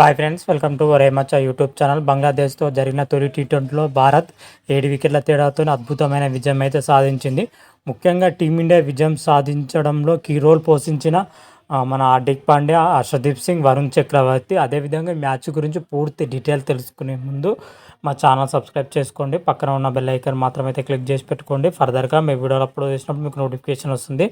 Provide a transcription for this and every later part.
Hi friends welcome to రేమచ్చ YouTube channel బంగ్లాదేశ్తో జరిగిన తొలి టీ ట్వంటీలో భారత్ ఏడు వికెట్ల తేడాతో అద్భుతమైన విజయం అయితే సాధించింది. ముఖ్యంగా టీమిండియా విజయం సాధించడంలో కీ రోల్ పోషించిన మన హార్దిక్ పాండ్యా హర్షదీప్ సింగ్ వరుణ్ చక్రవర్తి. అదేవిధంగా మ్యాచ్ గురించి పూర్తి డీటెయిల్ తెలుసుకునే ముందు మా ఛానల్ సబ్స్క్రైబ్ చేసుకోండి. పక్కన ఉన్న బెల్ ఐకాన్ మాత్రమైతే క్లిక్ చేసి పెట్టుకోండి. ఫర్దర్గా మీ వీడియోలు అప్లోడ్ చేసినప్పుడు మీకు నోటిఫికేషన్ వస్తుంది.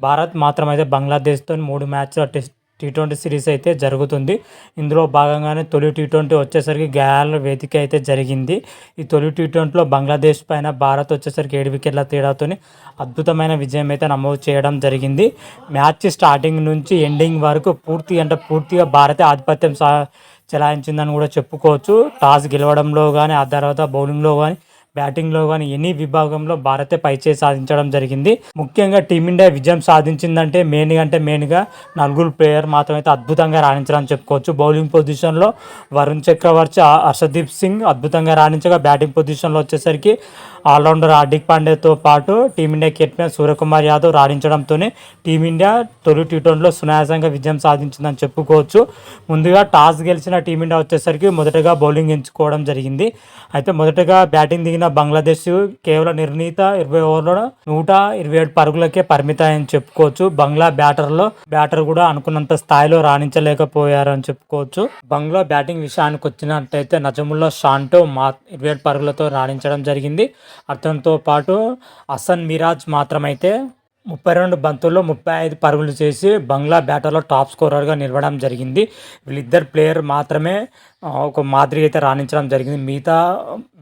భారత్ మాత్రమైతే బంగ్లాదేశ్తో మూడు మ్యాచ్ల టెస్ట్ టీ ట్వంటీ సిరీస్ అయితే జరుగుతుంది. ఇందులో భాగంగానే తొలి టీ ట్వంటీ వచ్చేసరికి గాయాల వేదిక అయితే జరిగింది. ఈ తొలి టీ ట్వంటీలో బంగ్లాదేశ్ పైన భారత్ వచ్చేసరికి ఏడు వికెట్ల తేడాతో అద్భుతమైన విజయం అయితే నమోదు చేయడం జరిగింది. మ్యాచ్ స్టార్టింగ్ నుంచి ఎండింగ్ వరకు పూర్తి అంటే పూర్తిగా భారతే ఆధిపత్యం సా చెలాయించిందని కూడా చెప్పుకోవచ్చు. టాస్ గెలవడంలో కానీ ఆ తర్వాత బౌలింగ్లో కానీ బ్యాటింగ్లో కానీ ఎనీ విభాగంలో భారతే పైచే సాధించడం జరిగింది. ముఖ్యంగా టీమిండియా విజయం సాధించిందంటే మెయిన్గా అంటే మెయిన్గా నలుగురు ప్లేయర్ మాత్రం అయితే అద్భుతంగా రాణించారని చెప్పుకోవచ్చు. బౌలింగ్ పొజిషన్లో వరుణ్ చక్రవర్తి హర్షదీప్ సింగ్ అద్భుతంగా రాణించగా బ్యాటింగ్ పొజిషన్లో వచ్చేసరికి ఆల్రౌండర్ హార్దిక్ పాండేతో పాటు team India captain Suryakumar Yadav రాణించడంతోనే team India తొలి టీ ట్వంటీలో సునాయాసంగా విజయం సాధించిందని చెప్పుకోవచ్చు. ముందుగా టాస్ గెలిచిన టీమిండియా వచ్చేసరికి మొదటగా బౌలింగ్ ఎంచుకోవడం జరిగింది. అయితే మొదటగా బ్యాటింగ్ దిగిన బంగ్లాదేశ్ కేవలం నిర్ణీత ఇరవై ఓవర్లో నూట ఇరవై ఏడు పరుగులకే పరిమితమని చెప్పుకోవచ్చు. బంగ్లా బ్యాటర్లో బ్యాటర్ కూడా అనుకున్నంత స్థాయిలో రాణించలేకపోయారని చెప్పుకోవచ్చు. బంగ్లా బ్యాటింగ్ విషయానికి వచ్చినట్టయితే నజముల్లా షాంటో మా ఇరవై ఏడు పరుగులతో రాణించడం జరిగింది. అతనితో పాటు హసన్ మిరాజ్ మాత్రమైతే ముప్పై రెండు బంతుల్లో ముప్పై ఐదు పరుగులు చేసి బంగ్లా బ్యాటర్లో టాప్ స్కోరర్గా నిలవడం జరిగింది. వీళ్ళిద్దరు ప్లేయర్ మాత్రమే ఒక మాదిరి అయితే రాణించడం జరిగింది. మిగతా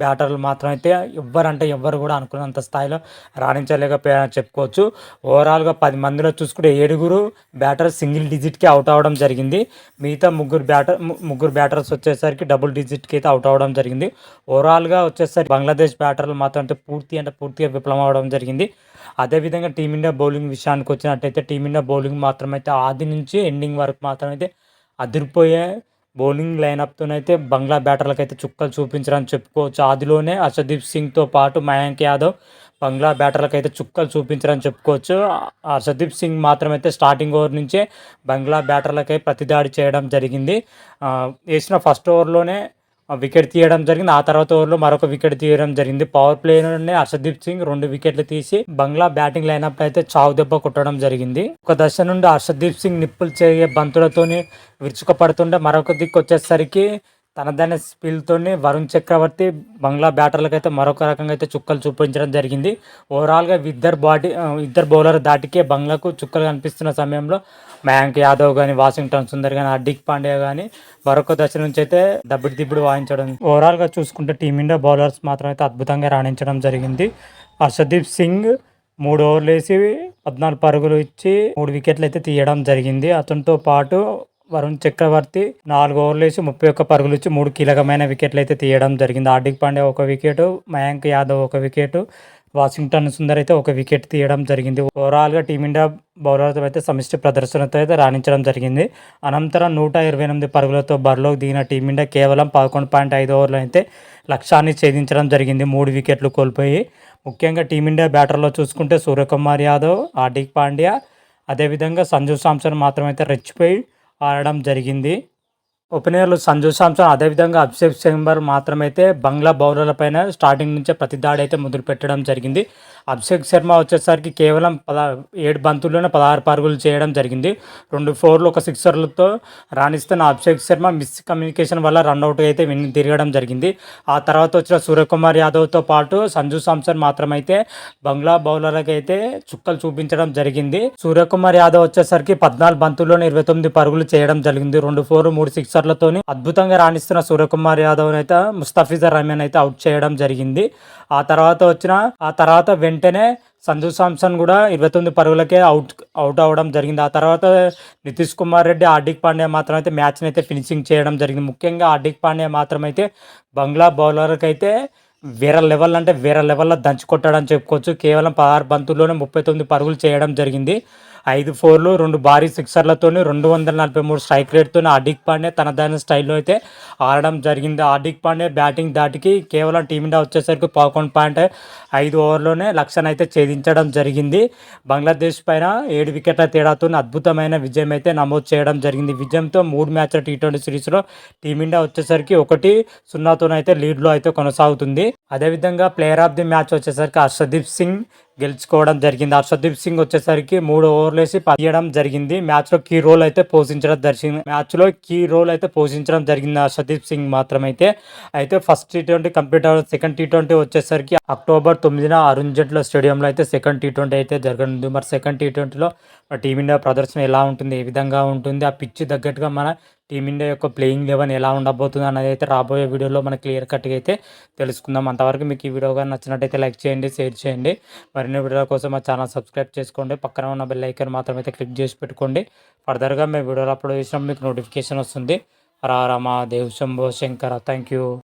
బ్యాటర్లు మాత్రం అయితే ఎవ్వరంటే ఎవ్వరు కూడా అనుకున్నంత స్థాయిలో రాణించలేకపోయారని చెప్పుకోవచ్చు. ఓవరాల్గా పది మందిలో చూసుకుంటే ఏడుగురు బ్యాటర్ సింగిల్ డిజిట్కి అవుట్ అవ్వడం జరిగింది. మిగతా ముగ్గురు బ్యాటర్ ముగ్గురు బ్యాటర్స్ వచ్చేసరికి డబుల్ డిజిట్కి అయితే అవుట్ అవ్వడం జరిగింది. ఓవరాల్గా వచ్చేసరికి బంగ్లాదేశ్ బ్యాటర్లు మాత్రం అయితే పూర్తి అంటే పూర్తిగా విఫలం అవ్వడం జరిగింది. అదేవిధంగా టీమిండియా బౌలింగ్ విషయానికి వచ్చినట్టయితే టీమిండియా బౌలింగ్ మాత్రమైతే ఆది నుంచి ఎండింగ్ వరకు మాత్రమైతే అదిరిపోయే బౌలింగ్ లైనప్తోనైతే బంగ్లా బ్యాటర్లకు అయితే చుక్కలు చూపించారని చెప్పుకోవచ్చు. ఆదిలోనే హర్షదీప్ సింగ్తో పాటు మయాంక్ యాదవ్ బంగ్లా బ్యాటర్లకు అయితే చుక్కలు చూపించారని చెప్పుకోవచ్చు. హర్షదీప్ సింగ్ మాత్రమైతే స్టార్టింగ్ ఓవర్ నుంచే బంగ్లా బ్యాటర్లకై ప్రతిదాడి చేయడం జరిగింది. వేసిన ఫస్ట్ ఓవర్లోనే వికెట్ తీయడం జరిగింది. ఆ తర్వాత ఓవర్లో మరొక వికెట్ తీయడం జరిగింది. పవర్ ప్లేలోనే హర్షదీప్ సింగ్ రెండు వికెట్లు తీసి బంగ్లా బ్యాటింగ్ లైనప్ అయితే చావు దెబ్బ కొట్టడం జరిగింది. ఒక దశ నుండి హర్షదీప్ సింగ్ నిప్పులు చేయ బంతులతోని విరుచుకపడుతుండే మరొక దిక్కు వచ్చేసరికి తనదైన స్పిల్తోనే వరుణ్ చక్రవర్తి బంగ్లా బ్యాటర్లకు అయితే మరొక రకంగా అయితే చుక్కలు చూపించడం జరిగింది. ఓవరాల్గా ఇద్దరు బాడీ ఇద్దరు బౌలర్ దాటికే బంగ్లాకు చుక్కలు కనిపిస్తున్న సమయంలో మయాంక్ యాదవ్ కానీ వాషింగ్టన్ సుందర్ కానీ హార్దిక్ పాండ్యా కానీ మరొక దశ నుంచి అయితే దబ్బిడి దిబ్బిడి వాయించడం. ఓవరాల్గా చూసుకుంటే టీమిండియా బౌలర్స్ మాత్రం అయితే అద్భుతంగా రాణించడం జరిగింది. హర్షదీప్ సింగ్ మూడు ఓవర్లు వేసి పద్నాలుగు పరుగులు ఇచ్చి మూడు వికెట్లు అయితే తీయడం జరిగింది. అతనితో పాటు వరుణ్ చక్రవర్తి నాలుగు ఓవర్లు వేసి ముప్పై ఒక్క పరుగులు ఇచ్చి మూడు కీలకమైన వికెట్లు అయితే తీయడం జరిగింది. హార్దిక్ పాండ్యా ఒక వికెట్ మయాంక్ యాదవ్ ఒక వికెట్ వాషింగ్టన్ సుందర్ అయితే ఒక వికెట్ తీయడం జరిగింది. ఓవరాల్గా టీమిండియా బౌలర్తో అయితే సమిష్టి ప్రదర్శనతో అయితే రాణించడం జరిగింది. అనంతరం నూట ఇరవై ఎనిమిది పరుగులతో బరిలోకి దిగిన టీమిండియా కేవలం పదకొండు పాయింట్ ఐదు ఓవర్లు అయితే లక్ష్యాన్ని ఛేదించడం జరిగింది. మూడు వికెట్లు కోల్పోయి ముఖ్యంగా టీమిండియా బ్యాటర్లో చూసుకుంటే సూర్యకుమార్ యాదవ్ హార్దిక్ పాండ్యా అదేవిధంగా సంజు సామ్సన్ మాత్రమైతే రెచ్చిపోయి ఆడడం జరిగింది. ఓపెనర్లు సంజు సామ్సన్ అదేవిధంగా అభిషేక్ శంబర్ మాత్రమైతే బంగ్లా బౌలర్లపైన స్టార్టింగ్ నుంచే ప్రతిదాడి అయితే మొదలు పెట్టడం జరిగింది. అభిషేక్ శర్మ వచ్చేసరికి కేవలం పద ఏడు బంతుల్లోనే పదహారు పరుగులు చేయడం జరిగింది. రెండు ఫోర్లు ఒక సిక్సర్లతో రాణిస్తున్న అభిషేక్ శర్మ మిస్ కమ్యూనికేషన్ వల్ల రన్అట్ అయితే విని తిరగడం జరిగింది. ఆ తర్వాత వచ్చిన సూర్యకుమార్ యాదవ్తో పాటు సంజు సామ్సన్ మాత్రమైతే బంగ్లా బౌలర్లకు అయితే చుక్కలు చూపించడం జరిగింది. సూర్యకుమార్ యాదవ్ వచ్చేసరికి పద్నాలుగు బంతుల్లోనే ఇరవై తొమ్మిది పరుగులు చేయడం జరిగింది. రెండు ఫోర్ మూడు సిక్స్ సిక్సర్లతోని అద్భుతంగా రాణిస్తున్న సూర్యకుమార్ యాదవ్ అయితే ముస్తఫిజర్ రహమాన్ అయితే అవుట్ చేయడం జరిగింది. ఆ తర్వాత వచ్చిన ఆ తర్వాత వెంటనే సంజు సామ్సన్ కూడా ఇరవై తొమ్మిది పరుగులకే అవుట్ అవుట్ అవ్వడం జరిగింది. ఆ తర్వాత నితీష్ కుమార్ రెడ్డి హార్దిక్ పాండ్యా మాత్రం అయితే మ్యాచ్ని అయితే ఫినిషింగ్ చేయడం జరిగింది. ముఖ్యంగా హార్దిక్ పాండ్యా మాత్రం అయితే బంగ్లా బౌలర్కి అయితే వేరే లెవెల్ అంటే వేరే లెవెల్లో దంచి కొట్టాడని చెప్పుకోవచ్చు. కేవలం పదహారు బంతుల్లోనే ముప్పై తొమ్మిది పరుగులు చేయడం జరిగింది. ఐదు ఫోర్లు రెండు భారీ సిక్సర్లతోని రెండు వందల నలభై మూడు స్ట్రైక్ రేట్తో హార్దిక్ పాండే తనదైన స్టైల్లో అయితే ఆడడం జరిగింది. హార్దిక్ పాండే బ్యాటింగ్ దాటికి కేవలం టీమిండియా వచ్చేసరికి పదకొండు పాయింట్ ఐదు ఓవర్లోనే లక్ష్యాన్ని అయితే ఛేదించడం జరిగింది. బంగ్లాదేశ్ పైన ఏడు వికెట్ల తేడాతో అద్భుతమైన విజయం అయితే నమోదు చేయడం జరిగింది. విజయంతో మూడు మ్యాచ్ల టీ ట్వంటీ సిరీస్లో టీమిండియా వచ్చేసరికి ఒకటి సున్నాతోనైతే లీడ్లో అయితే కొనసాగుతుంది. అదేవిధంగా ప్లేయర్ ఆఫ్ ది మ్యాచ్ వచ్చేసరికి హర్షదీప్ సింగ్ గెలుచుకోవడం జరిగింది. హర్షదీప్ సింగ్ వచ్చేసరికి మూడు ఓవర్లు వేసి పదియడం జరిగింది. మ్యాచ్లో కీ రోల్ అయితే పోషించడం జరిగింది మ్యాచ్లో కీ రోల్ అయితే పోషించడం జరిగింది హర్షదీప్ సింగ్ మాత్రమైతే. అయితే ఫస్ట్ టీ ట్వంటీ కంప్లీట్ అవ్వడం సెకండ్ టీ ట్వంటీ వచ్చేసరికి అక్టోబర్ తొమ్మిదిన అరుణ్ జైట్ల స్టేడియంలో అయితే సెకండ్ టీ ట్వంటీ అయితే జరగనుంది. మరి సెకండ్ టీ ట్వంటీలో టీమిండియా ప్రదర్శన ఎలా ఉంటుంది? ఏ విధంగా ఉంటుంది? ఆ పిచ్ తగ్గట్టుగా మన టీమిండియా యొక్క ప్లేయింగ్ లెవెన్ ఎలా ఉండబోతుంది అనేది అయితే రాబోయే వీడియోలో మనం క్లియర్ కట్గా అయితే తెలుసుకుందాం. అంతవరకు మీకు ఈ వీడియో కానీ నచ్చినట్టయితే లైక్ చేయండి షేర్ చేయండి. మరిన్ని వీడియోల కోసం మా ఛానల్ సబ్స్క్రైబ్ చేసుకోండి. పక్కన ఉన్న బెల్ ఐకాన్ మాత్రం అయితే క్లిక్ చేసి పెట్టుకోండి. ఫర్దర్గా మేము వీడియోలు అప్లోడ్ చేసినప్పుడు మీకు నోటిఫికేషన్ వస్తుంది. రారామా దేవ్ శంభో శంకర థ్యాంక్ యూ.